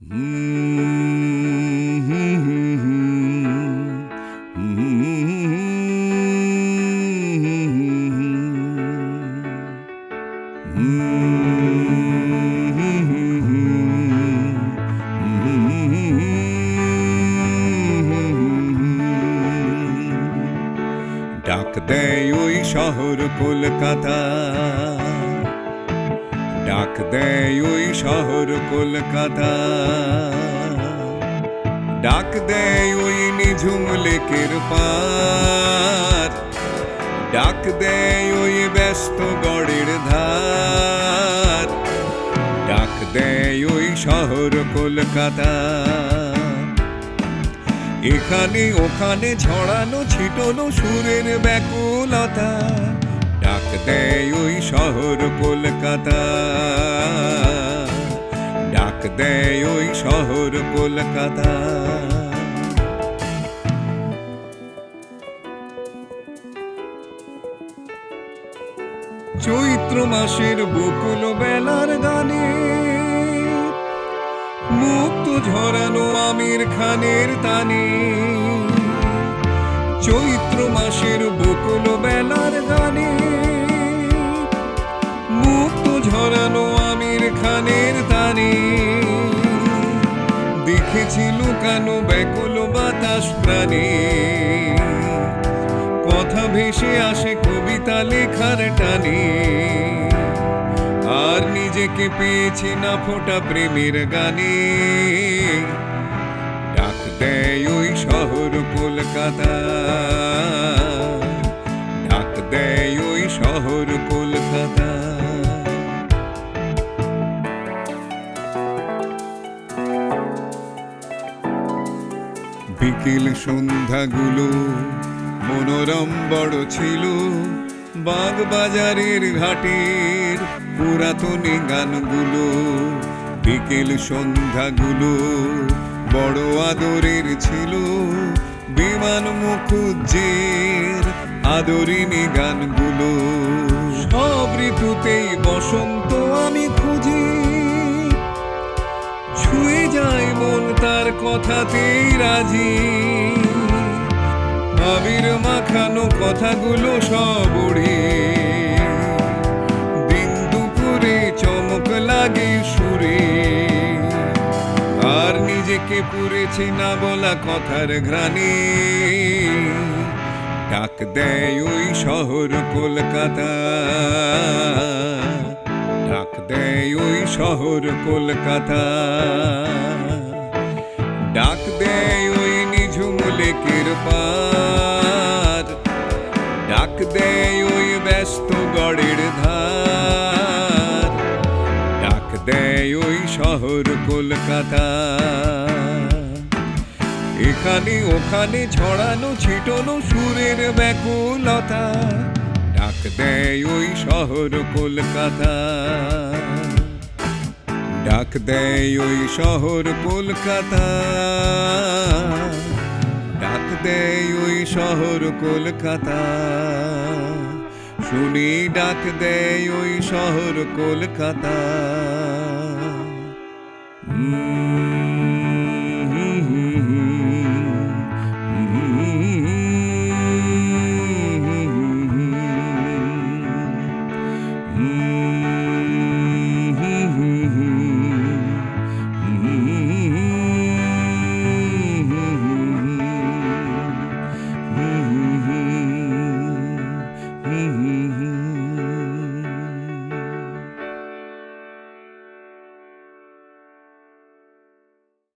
ডাক দেয় ওই শহর কলকাতা। ডাক দেয় ওই শহর কলকাতা। ডাক দেয় ওই নিঝুম লেকের পার। ডাক দেয় ওই ব্যস্ত গড়ের ধার। ডাক দেয় ওই শহর কলকাতা। এখানে ওখানে ছড়ানো ছিটলো সুরের ব্যাকুলতা। ডাক দেয় ওই শহর কলকাতা। দেয় ওই শহর কলকাতা। চৈত্র মাসের বকুল বেলার গানে মুক্ত ঝরানো আমির খানের তানে। চৈত্র মাসের বকুল বেলার গানে দেখেছিল লুকানো ব্যাকুল বাতাস প্রাণে? কথা ভেসে আসে কবিতা লেখার টানে। আর নিজেকে পেয়েছি না ফোটা প্রেমের গানে। ডাক দেয় ওই শহর কলকাতা বিকেল সন্ধ্যাগুলো মনোরম বড় ছিল। বাগ বাজারের ঘাটের পুরাতন গানগুলো বিকেল সন্ধ্যাগুলো বড় আদরের ছিল। বিমান মুখুজ্জের আদরিনী গানগুলো কথাতেই রাজি। আবির মাখানো কথাগুলো সব উড়ে। দিন দুপুরে চমক লাগে সুরে। আর নিজেকে পুরেছে না বলা কথার ঘ্রাণে। ডাক দেয় ওই শহর কলকাতা। ডাক দেয় ওই শহর কলকাতা। পার। ডাক দেয় ওই ব্যস্ত গড়ের ধার। ডাক দেয় ওই শহর কলকাতা। এখানে ওখানে ছড়ানো, ছিটনো সুরের ব্যাকুলতা। ডাক দেয় ওই শহর কলকাতা। ডাক দেয় ওই শহর কলকাতা। দেয় ওই শহর কলকাতা। শুনি ডাক দেয় ওই শহর কলকাতা।